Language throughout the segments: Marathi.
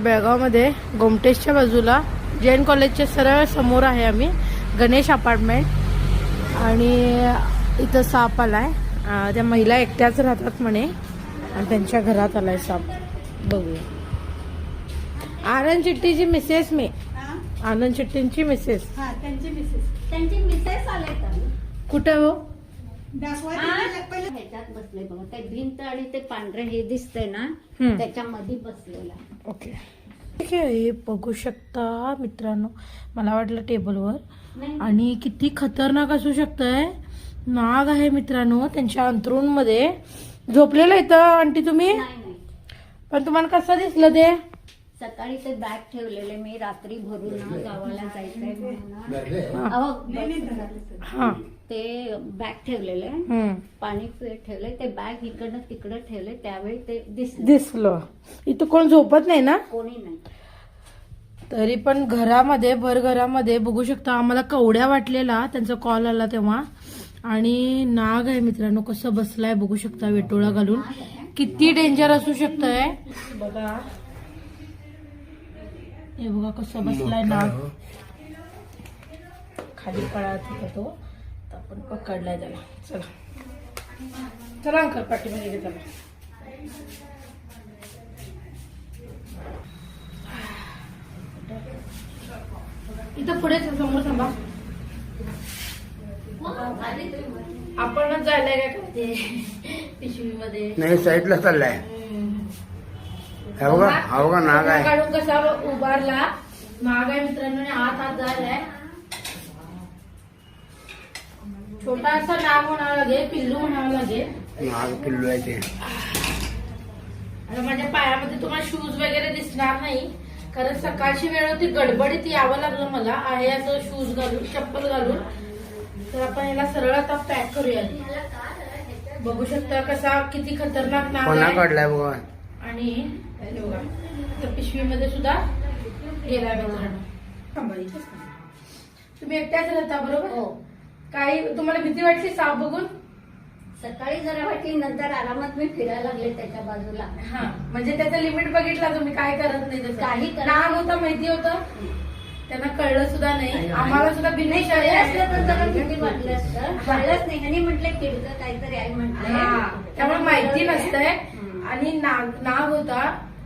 बेळगावमध्ये गोमटेशच्या बाजूला जैन कॉलेजच्या सरळ समोर आहे आम्ही गणेश अपार्टमेंट. आणि इथं साप आलाय. अ, त्या महिला एकट्याच राहतात म्हणे. आणि त्यांच्या घरात आलाय साप. बघूया. आनंद चिट्टीची मिसेस मी. आनंद चिट्टींची मिसेस हा त्यांची मिसेस त्यांची मिसेस आले का कुठे हो? ह्याच्यात बसले बघा ते भिंत आणि ते पांढरे हे दिसतंय ना हम्म. त्याच्यामध्ये बसलेला. ओके. ठीक आहे हे बघू शकता मित्रांनो. मला वाटलं टेबलवर. नाही आणि किती खतरनाक असू शकतंय. नाग आहे मित्रांनो त्यांच्या अंतरूणमध्ये झोपलेलं इथं आंटी तुम्ही? नाही नाही. पण तुम्हाला कसं दिसलं ते? सकाळी ते बॅग ठेवलेले मी रात्री भरून गावाला जायचंय म्हणून. हा. अहो, बस. हा. ते बॅग ठेवलेले हम्म. पाणी पे- ठेवलंय ते बॅग इकडनं तिकडं ठेवले त्यावेळी ते दिसले. दिसलं. इथं कोण झोपत नाही ना? कोणी नाही. तरी पण घरामध्ये भर घरामध्ये बघू शकता आम्हाला कवड्या वाटलेला त्यांचा कॉल आला तेव्हा. आणि नाग आहे मित्रांनो कसं बसलाय बघू शकता वेटोळा घालून. किती डेंजर असू शकतंय. बघा हे बघा कसं बसलाय नाग खाली पळत होता तो. तर आपण पकडलाय त्याला. चला. चला अंकल पाठीमध्ये घे चला. इथं पुढे समोर थांबा. आपणच जायला काय करते? पिशवीमध्ये. नाही साईडला चाललाय. हा बघा हा बघा नाग आहे. काढून कसा उभारला? नाग आहे मित्रांनो आणि आत आत जायलाय छोटासा नाग म्हणावं लागेल पिल्लू म्हणावं लागेल. नाग पिल्लू आहे ते. आणि माझ्या पायामध्ये तुम्हाला शूज वगैरे दिसणार नाही. कारण सकाळची वेळ होती गडबडीत यावं लागलं मला. आहे असं शूज घालून चप्पल घालून. तर आपण याला सरळ आता पॅक करूया बघू शकता कसा किती खतरनाक नाग आहे. काढलाय बघा. आणि हे त्या पिशवीमध्ये सुद्धा गेला. तुम्ही एकट्याच राहता बरोबर? हो. काही तुम्हाला भीती वाटली साप बघून? सकाळी जरा वाटली नंतर आरामात मी फिरायला लागले त्याच्या बाजूला. हा म्हणजे त्याचं लिमिट बघितला तुम्ही काय करत नाही काही नाग होतं माहिती होतं? त्यांना कळलं सुद्धा नाही. आम्हाला सुद्धा नाही बिन्नी कळलं असलं तर जरा भीती वाटली असतं. कळलंच नाही. आणि म्हटलं किडकं काहीतरी आहे म्हटलं. त्यामुळे माहिती नसतंय. आणि नाग नाग होता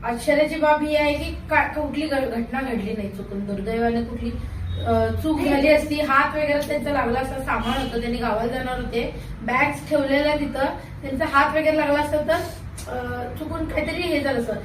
आश्चर्याची बाब ही आहे की कुठली घटना घडली नाही चुकून. दुर्दैवाने कुठली चूक झाली असती. हात वगैरे त्यांचा लागला असता सामान होतं त्यांनी गावाला जाणार होते. बॅग्स ठेवलेल्या तिथं त्यांचा हात वगैरे लागला असता तर चुकून काहीतरी हे झालं असतं.